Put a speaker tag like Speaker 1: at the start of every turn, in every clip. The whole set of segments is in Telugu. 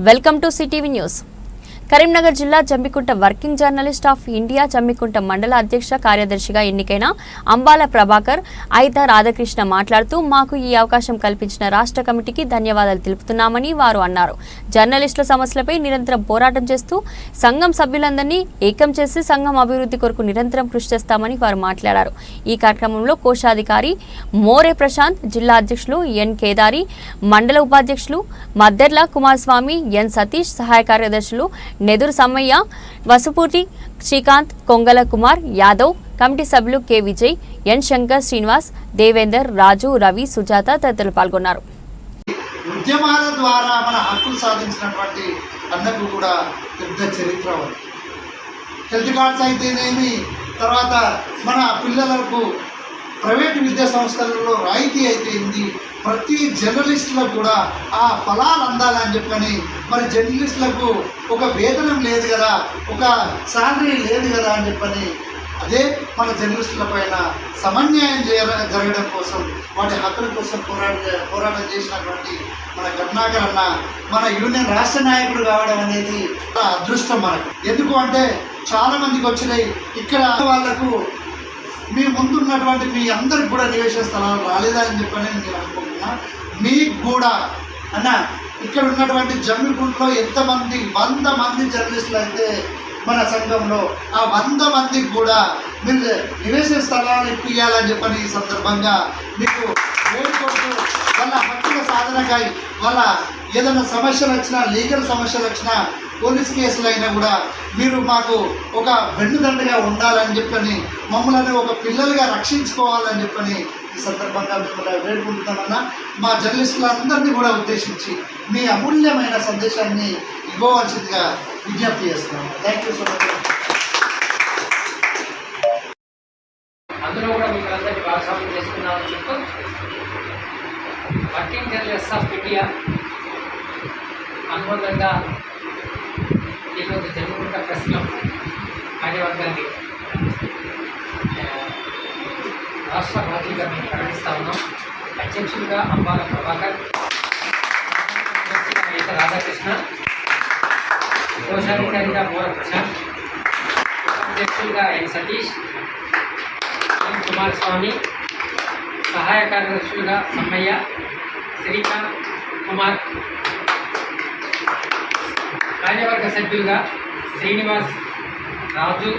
Speaker 1: Welcome to CTV news Karimnagar జిల్లా Jammikunta working journalist of India Jammikunta మండల అధ్యక్ష కార్యదర్శిగా ఎన్నికైన అంబాల ప్రభాకర్ ఐత రాధాకృష్ణ మాట్లాడుతూ మాకు ఈ అవకాశం కల్పించిన రాష్ట్ర కమిటీకి ధన్యవాదాలు తెలుపుతున్నామని వారు అన్నారు. జర్నలిస్టుల సమస్యలపై నిరంతరం పోరాటం చేస్తూ సంఘం సభ్యులందరినీ ఏకం చేసి సంఘం అభివృద్ధి కొరకు నిరంతరం కృషి చేస్తామని వారు మాట్లాడారు. ఈ కార్యక్రమంలో కోశాధికారి మోరే ప్రశాంత్ జిల్లా అధ్యక్షులు ఎన్ కేదారి మండల ఉపాధ్యక్షులు మద్దెర్ల కుమారస్వామి ఎన్ సతీష్ సహాయ కార్యదర్శులు నెదురు సమ్మయ్య వసుపూటి శ్రీకాంత్ కొంగల కుమార్ యాదవ్ కమిటీ సభ్యులు కె. విజయ్ ఎన్. శంకర్ శ్రీనివాస్ దేవేందర్ రాజు రవి సుజాత తదితరులు పాల్గొన్నారు.
Speaker 2: ఉద్యమాల ద్వారా మన హక్కులు సాధించినటువంటి అందరికీ కూడా పెద్ద చరిత్ర హెల్త్ కార్డ్స్ అయితేనేమి తర్వాత మన పిల్లలకు ప్రైవేట్ విద్యా సంస్థలలో రాయితీ అయిపోయింది ప్రతి జర్నలిస్టులకు కూడా ఆ ఫలాలు అందాలని చెప్పని మరి జర్నలిస్టులకు ఒక వేతనం లేదు కదా ఒక శాలరీ లేదు కదా అని చెప్పని అదే మన జర్నలిస్టుల పైన సమన్యాయం చేయ జరగడం కోసం వాటి హక్కుల కోసం పోరాట పోరాటం చేసినటువంటి మన కరుణాకర్ అన్న మన యూనియన్ రాష్ట్ర నాయకుడు కావడం అనేది అదృష్టం మనకు. ఎందుకు అంటే చాలామందికి వచ్చినాయి. ఇక్కడ వాళ్ళకు మీ ముందున్నటువంటి మీ అందరికి కూడా నివేశ స్థలాలు రాలేదా అని చెప్పని నేను అనుకుంటున్నా. మీకు కూడా అన్న ఇక్కడ ఉన్నటువంటి జమ్మికుంట్లో ఎంతమంది వంద మంది జర్నలిస్టులు అయితే మన సంఘంలో ఆ వంద మందికి కూడా మీరు నివేశ స్థలాలు ఇప్పియాలని చెప్పని ఈ సందర్భంగా మీకు వేడుకుంటూ వాళ్ళ హక్కుల సాధనకై వాళ్ళ ఏదైనా సమస్యలు వచ్చినా లీగల్ సమస్యలు వచ్చినా పోలీస్ కేసులు అయినా కూడా మీరు మాకు ఒక వెన్నుదండగా ఉండాలని చెప్పని మమ్మల్ని ఒక పిల్లలుగా రక్షించుకోవాలని చెప్పని ఈ సందర్భంగా మిమ్మల్ని వేడుకుంటున్నామన్నా మా జర్నలిస్టులందరినీ కూడా ఉద్దేశించి మీ అమూల్యమైన సందేశాన్ని ఇవ్వవలసిందిగా విజ్ఞప్తి చేస్తున్నాను. థ్యాంక్ యూ సో మచ్
Speaker 3: అందులో కూడా మీకు అందరికీ భాగస్వామ్యం చేసుకున్నామని చెప్తూ వర్కింగ్ జర్నలిస్ట్ ఆఫ్ ఇండియా. అనుబంధంగా ఈరోజు జన్మకుంట ప్రెస్ క్లబ్ కార్యవర్గాన్ని ఆ, రాష్ట్ర బాధ్యతగా మేము ప్రకటిస్తా ఉన్నాం అధ్యక్షులుగా అంబాల ప్రభాకర్ కార్యదర్శిగా ఈత రాధాకృష్ణ కోశాధికారిగా మోర ప్రశాంత్ అధ్యక్షులుగా ఎన్ సతీష్ ఎన్ కుమారస్వామి సహాయ కార్యదర్శులుగా సమ్మయ్య శ్రీకాంత్ కుమార్ కార్యవర్గ సభ్యులుగా Srinivas Raju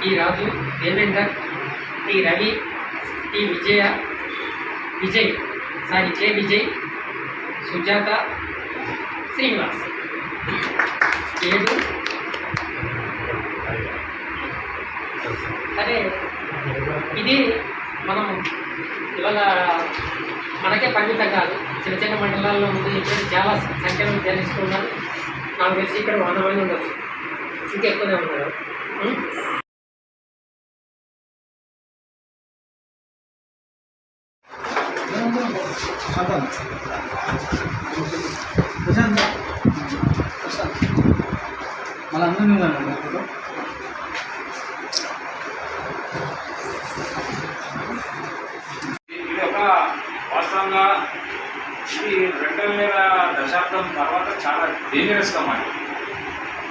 Speaker 3: T Raju Devender T Ravi T Vijaya Vijay sorry J Vijay Sujatha Srinivas. ఏడు. సరే ఇది మనం ఇవాళ మనకే పరిమితం కాదు. చిన్న చిన్న మండలాల్లో ఉంది చాలా సంఖ్యలో జర్నలిస్టులు నాకు తెలిసి ఇక్కడ వంద మంది ఉండొచ్చు ఇంకా ఎక్కువనే ఉన్నారు
Speaker 4: మళ్ళీ అందరినీ ఉన్నారండి
Speaker 5: ఇది ఒక వాస్తవంగా ఈ రెండు వేల దశాబ్దం తర్వాత చాలా డేంజరస్గా మారింది.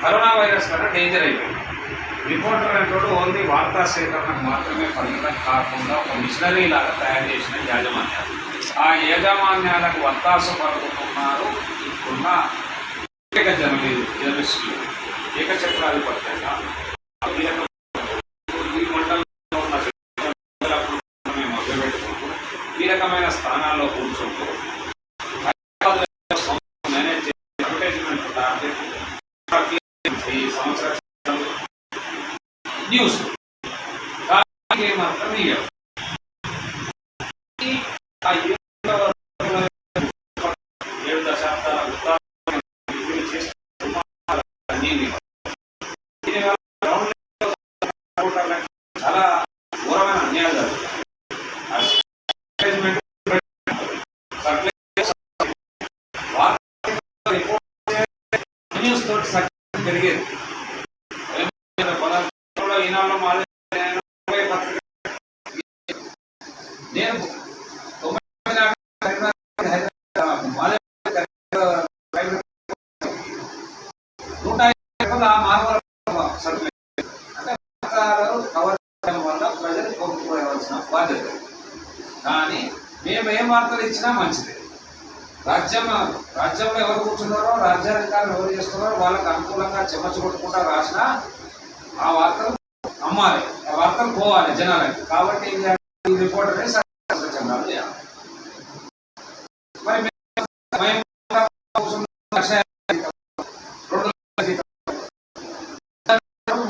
Speaker 5: కరోనా వైరస్ కన్నా డేంజర్ అయిపోయింది. రిపోర్టర్ అనేటోడు ఓన్లీ వార్తా సేకరణకు మాత్రమే పరిమితం కాకుండా ఒక మిషనరీ లాగా తయారు చేసిన యాజమాన్యాలు. ఆ యాజమాన్యాలకు వత్తాసు పలుకుతున్నారు. ఇప్పుడున్న ఏక జర్నలి జర్నలిస్టులు. ఏకచక్రాధిపత్యంగా ఈ రకమైన కీలకమైన స్థానాల్లో కూర్చుంటూ ఈనాడులో మాదే ముప్పై పత్రిక నేను తొంభై నాలుగు హైదరాబాద్ హైదరాబాద్ ఏ వార్తలు ఇచ్చినా మంచిదే రాజ్యం రాజ్యంలో ఎవరు కూర్చున్నారో రాజ్యాధికారులు ఎవరు చేస్తున్నారో వాళ్ళకి అనుకూలంగా చెమచ్చు కొట్టుకుంటా రాసినా ఆ వార్తలు అమ్మాలి ఆ వార్తలు పోవాలి జనాలకి కాబట్టి ఏం చేయాలి? ఈ రిపోర్టర్ని సంప్రదించాలి చేయాలి. మరి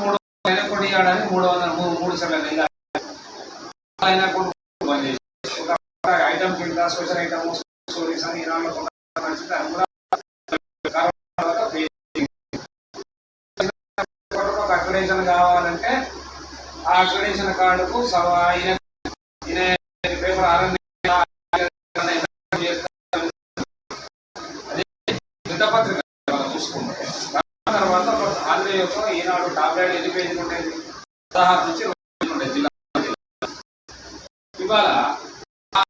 Speaker 5: మూడు వందల మూడు వందల మూడు మూడు సార్లు నెల అయినా కూడా బంద్ చేసి ఒక ఐటమ్ కింద స్పెషల్ ఐటమ్ స్టోరీస్ అని ఇరాన్లో కొంత నడిచింది అది కూడా కరోనా తర్వాత పే ఒక అక్రిడేషన్ కావాలంటే ఆ అక్రిడేషన్ కార్డుకు సవా పేపర్ ఆర్ఎన్ వృత్తపత్రిక చూసుకుంటే తర్వాత ఒక ఆంధ్రయోగం ఈనాడు టాబ్లెట్ ఎన్ని పేజీలు ఉండేది పదహారు నుంచి ఉండేది జిల్లా ఇవాళ ఆ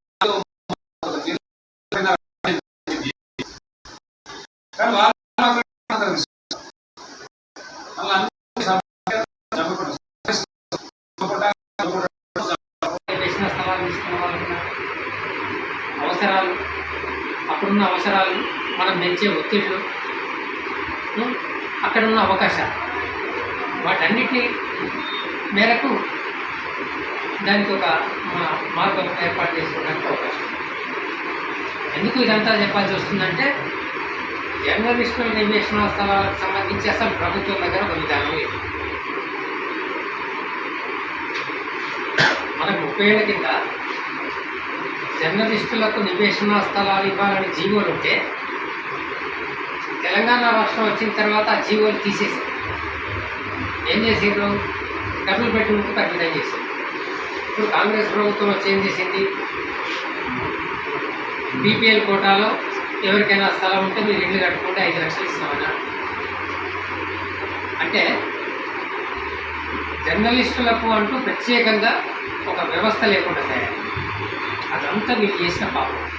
Speaker 5: ఒక జిల్లా కానీ వాళ్ళు అందరూ తీసుకుంటారు. అలా అందరూ సమాజంలో జమ్మికుంటారు.
Speaker 3: వేసిన స్థలాలు తీసుకున్న అవసరాలు అక్కడున్న అవసరాలు మనం పెంచే ఒత్తిళ్ళు అక్కడున్న అవకాశాలు. వాటన్నిటి మేరకు దానికి ఒక మన మార్గం ఏర్పాటు చేసుకోవడానికి అవకాశం. ఎందుకు ఇదంతా చెప్పాల్సి వస్తుందంటే జర్నలిస్టుల నివేశన స్థలాలకు సంబంధించి అసలు ప్రభుత్వం దగ్గర ఒక విధానం లేదు. మనకు ముప్పై ఏళ్ళ కింద జర్నలిస్టులకు నివేశన స్థలాలు ఇవ్వాలని జీవోలు ఉంటే తెలంగాణ రాష్ట్రం వచ్చిన తర్వాత ఆ జీవోలు తీసేసారు ఏం చేసారు డబుల్ పెట్టుకుంటూ పరిమితం చేశారు. ఇప్పుడు కాంగ్రెస్ ప్రభుత్వం వచ్చి ఏం చేసింది? బీపీఎల్ కోటాలో ఎవరికైనా స్థలం ఉంటే మీరు ఇల్లు కట్టుకుంటే ఐదు లక్షలు ఇస్తామన్నా. అంటే జర్నలిస్టులకు అంటూ ప్రత్యేకంగా ఒక వ్యవస్థ లేకుండా తయారు అదంతా మీరు చేసిన పాపం.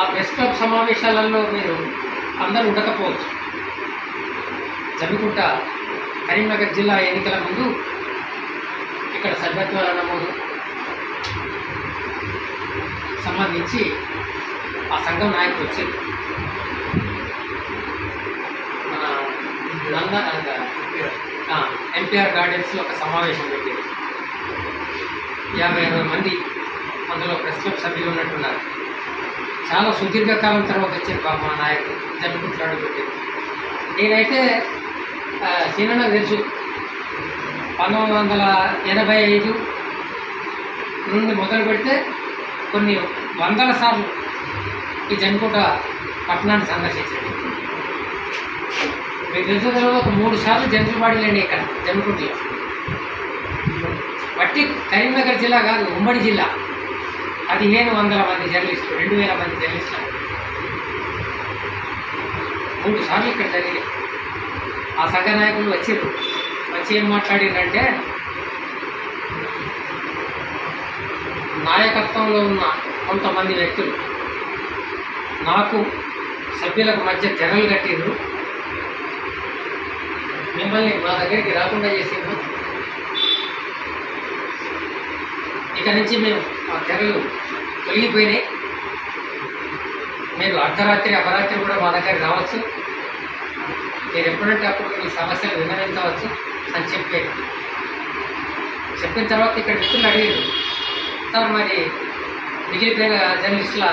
Speaker 3: ఆ ప్రెస్ క్లబ్ సమావేశాలలో మీరు అందరూ ఉండకపోవచ్చు. జమ్మికుంట కరీంనగర్ జిల్లా ఎన్నికల ముందు ఇక్కడ సభ్యత్వాల నమోదు. సంబంధించి ఆ సంఘం నాయకుడు వచ్చారు మన నంద ఎన్టీఆర్ గార్డెన్స్లో ఒక సమావేశం పెట్టారు. యాభై అరవై మంది అందులో ప్రెస్ క్లబ్ సభ్యులు ఉన్నట్టున్నారు. చాలా సుదీర్ఘకాలం తర్వాత వచ్చారు పాప మా నాయకుడు. జన్మకుంటాడు పెట్టారు నేనైతే చిన్న తెలుసు. పంతొమ్మిది వందల ఎనభై ఐదు నుండి మొదలు పెడితే కొన్ని వందల సార్లు ఈ జన్మకుంట పట్టణాన్ని సందర్శించింది. మీకు తెలిసిన తర్వాత ఒక మూడు సార్లు జంతులు పాడలేండి ఇక్కడ జమ్మికుంటలో బట్టి కరీంనగర్ జిల్లా కాదు ఉమ్మడి జిల్లా. పదిహేను వందల మంది జర్నలిస్టులు రెండు వేల మంది జర్నలిస్టులు. మూడు సార్లు ఇక్కడ జరిగాయి ఆ సంఘ నాయకులు వచ్చారు. వచ్చి ఏం మాట్లాడిందంటే నాయకత్వంలో ఉన్న కొంతమంది వ్యక్తులు నాకు సభ్యులకు మధ్య తెరలు కట్టిర్రు. మిమ్మల్ని మా దగ్గరికి రాకుండా చేసిండ్రు. ఇక నుంచి మేము ఆ తెరలు తొలగిపోయినాయి. మీరు అర్ధరాత్రి అపరాత్రి కూడా మా దగ్గరికి రావచ్చు. మీరు ఎప్పుడంటే అప్పుడు మీ సమస్యలు విన్నవించవచ్చు అని చెప్పారు. చెప్పిన తర్వాత ఇక్కడ వ్యక్తులు అడిగారు సార్ మరి బీజేపీ జర్నలిస్టుల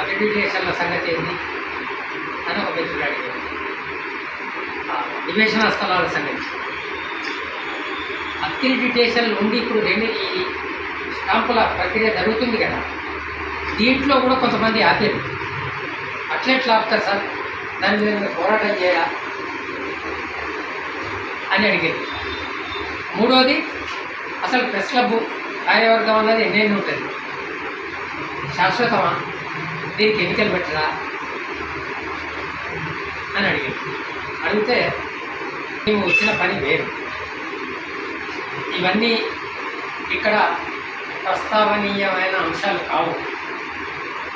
Speaker 3: అక్రిడిటేషన్ల సంగతి ఏంది అని ఒక మిత్రుడు అడిగాడు. నివేశన స్థలాల సంగతి. అక్రిడిటేషన్లు ఉండి ఇప్పుడు రెండు ఈ స్టాంపుల ప్రక్రియ జరుగుతుంది కదా దీంట్లో కూడా కొంతమంది ఆపేరు. అట్లెట్లా ఆపుతారు సార్? దాని మీద పోరాటం చేయాలా? అని అడిగారు. మూడోది అసలు ప్రెస్ క్లబ్ కార్యవర్గం అన్నది ఎన్నెన్ని ఉంటుంది. శాశ్వతమా? దీనికి ఎన్నికలు పెట్టరా? అని అడిగాడు. అడిగితే మేము వచ్చిన పని వేరు. ఇవన్నీ ఇక్కడ ప్రస్తావనీయమైన అంశాలు కావు.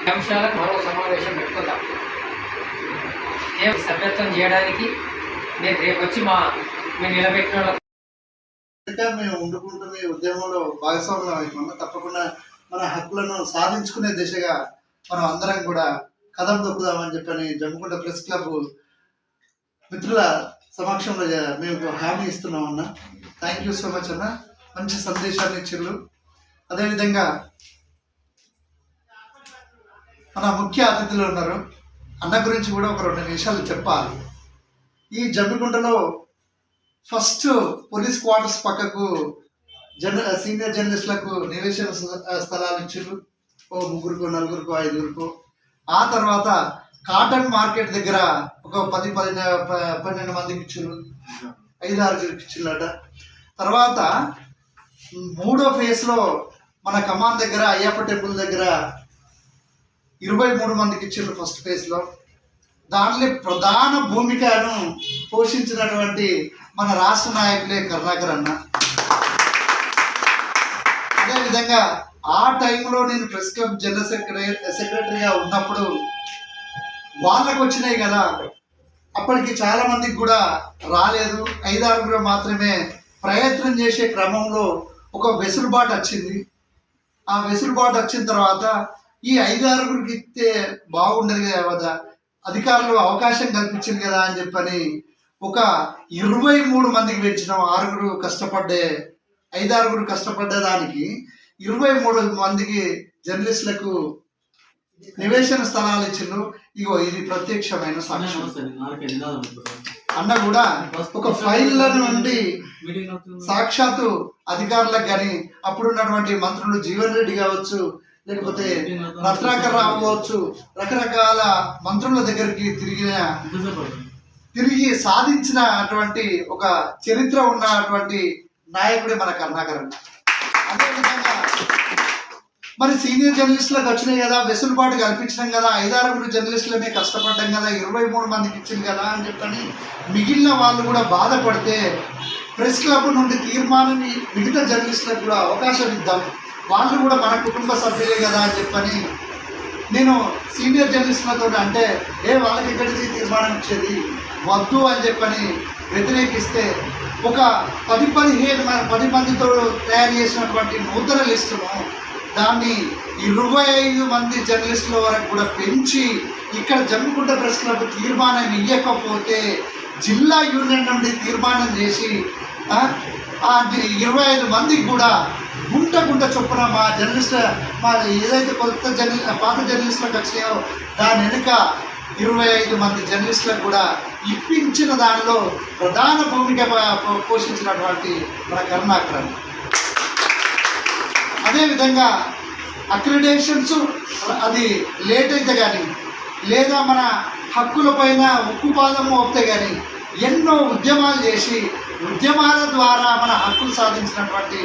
Speaker 3: ఈ అంశాలకు మరో సమావేశం పెట్టుకుందాం. సభ్యత్వం చేయడానికి? నేను రేపు వచ్చి మా మేము నిలబెట్టిన వాళ్ళ
Speaker 2: మేము ఉండుకుంటూ మీ ఉద్యమంలో భాగస్వామ్యం అవుతున్నాము తప్పకుండా మన హక్కులను సాధించుకునే దిశగా మనం అందరం కూడా కథం దొక్కుదామని చెప్పని జమ్ముకుంట ప్రెస్ క్లబ్ మిత్రుల సమక్షంలో మేము హామీ ఇస్తున్నాం అన్న. థ్యాంక్ యూ సో మచ్ అన్న. మంచి సందేశాన్ని ఇచ్చిర్రు. అదేవిధంగా మన ముఖ్య అతిథులు ఉన్నారు. అన్న గురించి కూడా ఒక రెండు నిమిషాలు చెప్పాలి. ఈ జమ్మికుంటలో ఫస్ట్ పోలీస్ క్వార్టర్స్ పక్కకు జనర సీనియర్ జర్నలిస్టులకు నివేశన స్థ- స్థలాలు ఇచ్చారు ఓ ముగ్గురుకు నలుగురుకు ఐదుగురుకో. ఆ తర్వాత కాటన్ మార్కెట్ దగ్గర ఒక పది పది పన్నెండు మందికి ఇచ్చారు ఐదు ఆరుగురికి ఇచ్చిల్లట తర్వాత మూడో ఫేజ్లో మన కమాన్ దగ్గర అయ్యప్ప టెంపుల్ దగ్గర ఇరవై మూడు మందికి ఇచ్చారు ఫస్ట్ ఫేజ్లో. దానిలో ప్రధాన భూమికను పోషించినటువంటి మన రాష్ట్ర నాయకులే కరుణాకర్ అన్న. అదేవిధంగా ఆ టైంలో నేను ప్రెస్ క్లబ్ జనరల్ సెక్రటరీ సెక్రటరీగా ఉన్నప్పుడు వాళ్ళకు వచ్చినాయి కదా. అప్పటికి చాలా మందికి కూడా రాలేదు. ఐదారుగురు మాత్రమే ప్రయత్నం చేసే క్రమంలో ఒక వెసులుబాటు వచ్చింది. ఆ వెసులుబాటు వచ్చిన తర్వాత ఈ ఐదారుగురికి ఇస్తే బాగుండదు కదా. అధికారులు అవకాశం కల్పించింది కదా అని చెప్పని ఒక ఇరవై మూడు మందికి పెంచిన. ఆరుగురు కష్టపడ్డే ఐదారుగురు కష్టపడ్డే దానికి ఇరవై మూడు మందికి జర్నలిస్టులకు నివేశన స్థలాలు ఇచ్చిండ్రు ఇగో ఇది ప్రత్యక్షమైన సాక్ష్యం. అన్న కూడా ఒక ఫైల్ నుండి సాక్షాత్తు అధికారులకు కానీ అప్పుడున్నటువంటి మంత్రులు జీవన్ రెడ్డి కావచ్చు లేకపోతే రత్నాకర్ రావు కావచ్చు రకరకాల మంత్రుల దగ్గరికి తిరిగిన తిరిగి సాధించిన అటువంటి ఒక చరిత్ర ఉన్నటువంటి నాయకుడే మన కరుణాకర్ అన్న. అదేవిధంగా మరి సీనియర్ జర్నలిస్టులకు వచ్చినాయి కదా వెసులుబాటు కల్పించడం కదా ఐదారుగురు జర్నలిస్టులమే కష్టపడ్డాం కదా ఇరవై మూడు మందికి ఇచ్చింది కదా అని చెప్పని మిగిలిన వాళ్ళు కూడా బాధపడితే ప్రెస్ క్లబ్ నుండి తీర్మానం మిగతా జర్నలిస్టులకు కూడా అవకాశం ఇద్దాం. వాళ్ళు కూడా మన కుటుంబ సభ్యులే కదా అని చెప్పని నేను సీనియర్ జర్నలిస్టులతో అంటే ఏ వాళ్ళకి ఎక్కడికి తీర్మానం ఇచ్చేది? వద్దు అని చెప్పని వ్యతిరేకిస్తే ఒక పది పదిహేను మన పది మందితో తయారు చేసినటువంటి నూతన లిస్టును దాన్ని ఇరవై ఐదు మంది జర్నలిస్టుల వరకు కూడా పెంచి ఇక్కడ జమ్మికుంట ప్రెస్ క్లబ్ తీర్మానం ఇవ్వకపోతే జిల్లా యూనియన్ నుండి తీర్మానం చేసి ఇరవై ఐదు మందికి కూడా గుంట గుంట చొప్పున మా జర్నలిస్ట్ మా ఏదైతే కొత్త జర్నలి పాత జర్నలిస్టులకు వచ్చినాయో దాని వెనుక ఇరవై ఐదు మంది జర్నలిస్టులకు కూడా ఇప్పించిన దానిలో ప్రధాన భూమిక ప- పోషించినటువంటి మన కరుణాకరణ్ అదేవిధంగా అక్రిడేషన్స్ అది లేట్ అయితే కానీ లేదా మన హక్కుల పైన ఉక్కుపాదం మోపితే కానీ ఎన్నో ఉద్యమాలు చేసి ఉద్యమాల ద్వారా మన హక్కులు సాధించినటువంటి